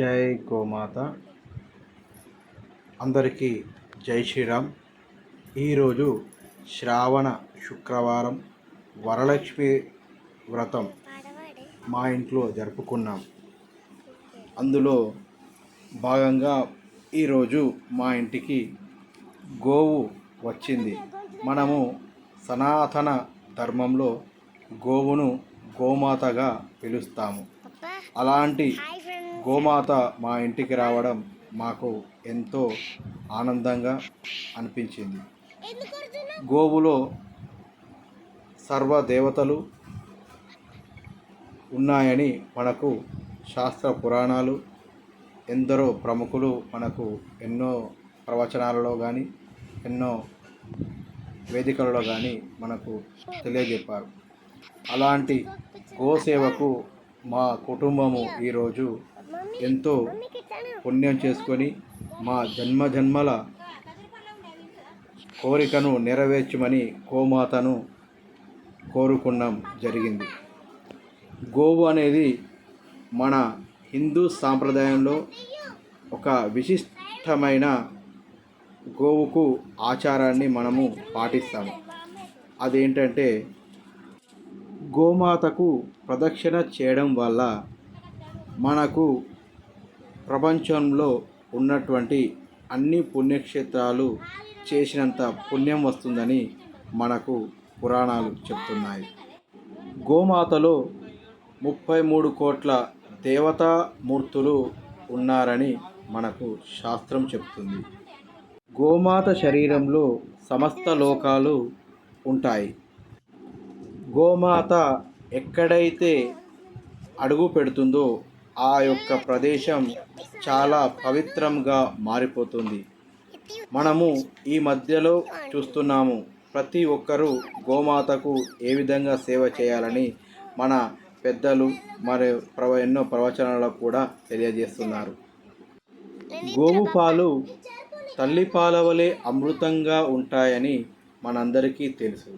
జై గోమాత. అందరికీ జై శ్రీరామ్. ఈరోజు శ్రావణ శుక్రవారం వరలక్ష్మి వ్రతం మా ఇంట్లో జరుపుకున్నాం. అందులో భాగంగా ఈరోజు మా ఇంటికి గోవు వచ్చింది. మనము సనాతన ధర్మంలో గోవును గోమాతగా పిలుస్తాము. అలాంటి గోమాత మా ఇంటికి రావడం మాకు ఎంతో ఆనందంగా అనిపించింది. గోవులో సర్వ దేవతలు ఉన్నాయని మనకు శాస్త్ర పురాణాలు ఎందరో ప్రముఖులు మనకు ఎన్నో ప్రవచనాలలో కానీ ఎన్నో వేదికలలో కానీ మనకు తెలియజెప్పారు. అలాంటి గోసేవకు మా కుటుంబము ఈరోజు ఎంతో పుణ్యం చేసుకొని మా జన్మ జన్మల కోరికను నెరవేర్చమని గోమాతను కోరుకున్నాం జరిగింది. గోవు అనేది మన హిందూ సాంప్రదాయంలో ఒక విశిష్టమైన గోవుకు ఆచారాన్ని మనము పాటిస్తాము. అదేంటంటే గోమాతకు ప్రదక్షిణ చేయడం వల్ల మనకు ప్రపంచంలో ఉన్నటువంటి అన్ని పుణ్యక్షేత్రాలు చేసినంత పుణ్యం వస్తుందని మనకు పురాణాలు చెప్తున్నాయి. గోమాతలో ముప్పై మూడు కోట్ల దేవతామూర్తులు ఉన్నారని మనకు శాస్త్రం చెప్తుంది. గోమాత శరీరంలో సమస్త లోకాలు ఉంటాయి. గోమాత ఎక్కడైతే అడుగు పెడుతుందో ఆ యొక్క ప్రదేశం చాలా పవిత్రంగా మారిపోతుంది. మనము ఈ మధ్యలో చూస్తున్నాము ప్రతి ఒక్కరూ గోమాతకు ఏ విధంగా సేవ చేయాలని మన పెద్దలు మరి ప్రవ ఎన్నో ప్రవచనాలకు కూడా తెలియజేస్తున్నారు. గోవు పాలు తల్లి పాల వలె అమృతంగా ఉంటాయని మనందరికీ తెలుసు.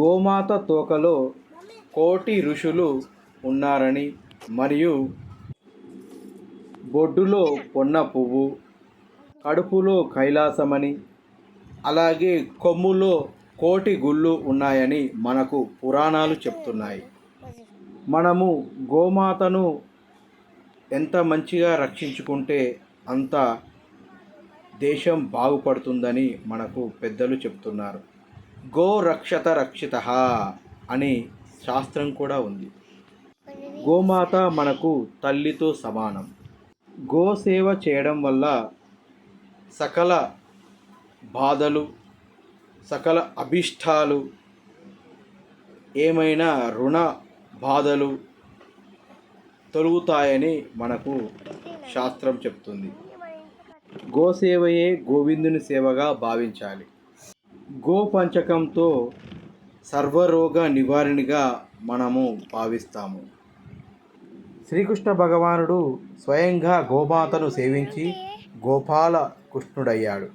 గోమాత తోకలో కోటి ఋషులు ఉన్నారని మరియు బొడ్డులో పొన్న పువ్వు కడుపులో కైలాసమని అలాగే కొమ్ములో కోటి గుళ్ళు ఉన్నాయని మనకు పురాణాలు చెప్తున్నాయి. మనము గోమాతను ఎంత మంచిగా రక్షించుకుంటే అంత దేశం బాగుపడుతుందని మనకు పెద్దలు చెప్తున్నారు. గో రక్షత రక్షిత అని శాస్త్రం కూడా ఉంది. గోమాత మనకు తల్లితో సమానం. గోసేవ చేయడం వల్ల సకల బాధలు సకల అభిష్టాలు ఏమైనా రుణ బాధలు తొలుగుతాయని మనకు శాస్త్రం చెప్తుంది. గోసేవయే గోవిందుని సేవగా భావించాలి. గో పంచకంతో సర్వరోగ నివారణగా మనము భావిస్తాము. శ్రీకృష్ణ భగవానుడు స్వయంగా గోమాతను సేవించి గోపాల కృష్ణుడయ్యాడు.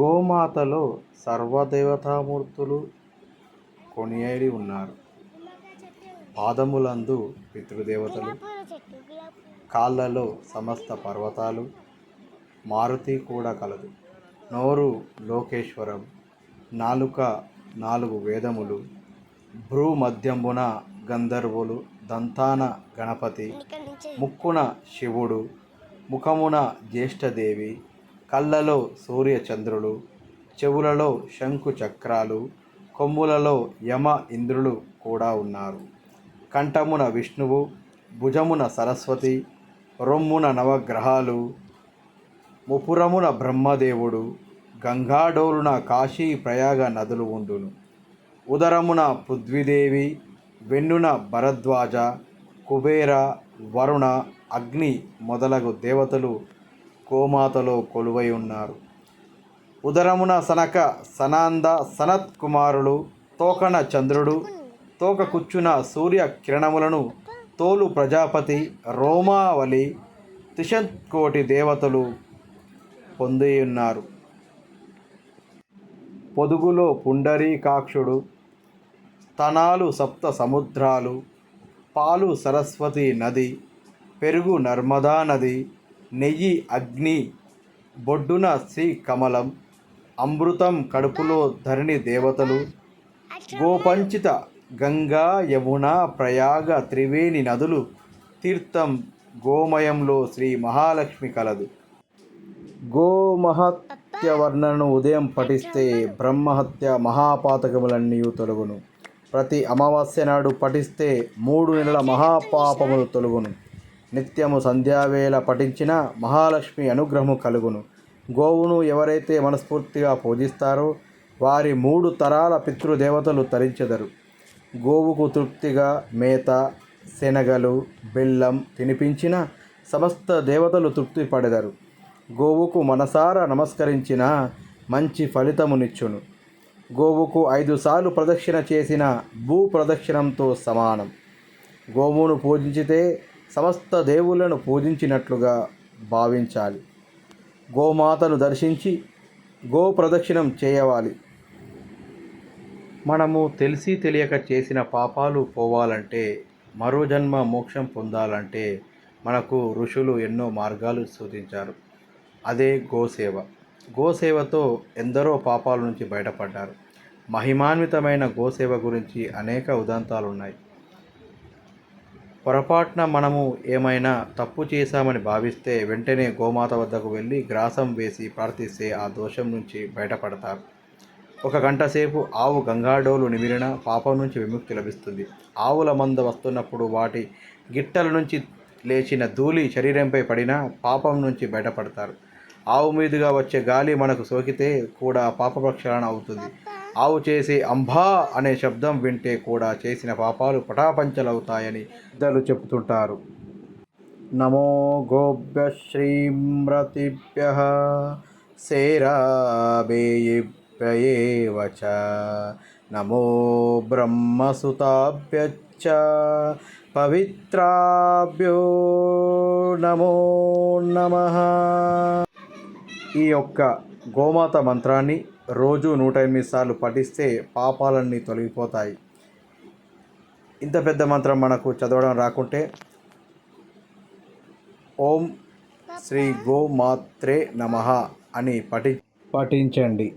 గోమాతలో సర్వదేవతామూర్తులు కొనియేరి ఉన్నారు. పాదములందు పితృదేవతలు కాళ్ళలో సమస్త పర్వతాలు మారుతి కూడా కలదు. నోరు లోకేశ్వరం నాలుక నాలుగు వేదములు భ్రూ మధ్యంబున గంధర్వులు దంతాన గణపతి ముక్కున శివుడు ముఖమున జ్యేష్ఠదేవి కళ్ళలో సూర్యచంద్రులు చెవులలో శంకు చక్రాలు కొమ్ములలో యమ ఇంద్రులు కూడా ఉన్నారు. కంఠమున విష్ణువు భుజమున సరస్వతి రొమ్మున నవగ్రహాలు ముపురమున బ్రహ్మదేవుడు గంగాడోలున కాశీ ప్రయాగ నదులు ఉండును. ఉదరమున పృథ్వీదేవి వెన్నున భరద్వాజ కుబేర వరుణ అగ్ని మొదలగు దేవతలు గోమాతలో కొలువై ఉన్నారు. ఉదరమున సనక సనాంద సనత్ కుమారులు తోకన చంద్రుడు తోక కుచ్చున సూర్య కిరణములను తోలు ప్రజాపతి రోమావళి త్రిశత్కోటి దేవతలు పొందియున్నారు. పొదుగులో పుండరీకాక్షుడు తనాలు సప్త సముద్రాలు పాలు సరస్వతి నది పెరుగు నర్మదా నది నెయ్యి అగ్ని బొడ్డున శ్రీ కమలం అమృతం కడుపులో ధరణి దేవతలు గోపంచిత గంగా యమున ప్రయాగ త్రివేణి నదులు తీర్థం గోమయంలో శ్రీ మహాలక్ష్మి కలదు. గోమహత్య వర్ణను ఉదయం పఠిస్తే బ్రహ్మహత్య మహాపాతకములన్నీ తొలగును. ప్రతి అమావాస్య నాడు పఠిస్తే మూడు నెలల మహాపాపములు తొలుగును. నిత్యము సంధ్యావేళ పఠించిన మహాలక్ష్మి అనుగ్రహము కలుగును. గోవును ఎవరైతే మనస్ఫూర్తిగా పూజిస్తారో వారి మూడు తరాల పితృదేవతలు తరించెదరు. గోవుకు తృప్తిగా మేత శనగలు బెల్లం తినిపించిన సమస్త దేవతలు తృప్తి పడెదరు. గోవుకు మనసారా నమస్కరించిన మంచి ఫలితమునిచ్చును. గోవుకు ఐదు సార్లు ప్రదక్షిణ చేసిన భూ ప్రదక్షిణంతో సమానం. గోవును పూజించితే సమస్త దేవులను పూజించినట్లుగా భావించాలి. గోమాతను దర్శించి గో ప్రదక్షిణం చేయవాలి. మనము తెలిసి తెలియక చేసిన పాపాలు పోవాలంటే మరో జన్మ మోక్షం పొందాలంటే మనకు ఋషులు ఎన్నో మార్గాలు సూచించారు అదే గోసేవ. గోసేవతో ఎందరో పాపాల నుంచి బయటపడ్డారు. మహిమాన్వితమైన గోసేవ గురించి అనేక ఉదంతాలు ఉన్నాయి పొరపాటున మనము ఏమైనా తప్పు చేశామని భావిస్తే వెంటనే గోమాత వద్దకు వెళ్ళి గ్రాసం వేసి ప్రార్థిస్తే ఆ దోషం నుంచి బయటపడతారు. ఒక గంట సేపు ఆవు గంగాడోలు నిమిరిన పాపం నుంచి విముక్తి లభిస్తుంది. ఆవుల మంద వస్తున్నప్పుడు వాటి గిట్టల నుంచి లేచిన ధూళి శరీరంపై పడినా పాపం నుంచి బయటపడతారు. ఆవు మీదుగా వచ్చే గాలి మనకు సోకితే కూడా పాప ప్రక్షాళన అవుతుంది. ఆవు చేసే అంబా అనే శబ్దం వింటే కూడా చేసిన పాపాలు పటాపంచలవుతాయని ఇద్దరు చెబుతుంటారు. నమో గోభ్య శ్రీమ్రతిభ్య శేరాబేయిభ్యయేవ నమో బ్రహ్మసుతాభ్య పవిత్రాభ్యో నమో నమః. ఈ యొక్క గోమాత మంత్రాన్ని రోజు నూట ఎనిమిది సార్లు పఠిస్తే పాపాలన్నీ తొలగిపోతాయి. ఇంత పెద్ద మంత్రం మనకు చదవడం రాకుంటే ఓం శ్రీ గోమాత్రే నమః అని పఠి పఠించండి.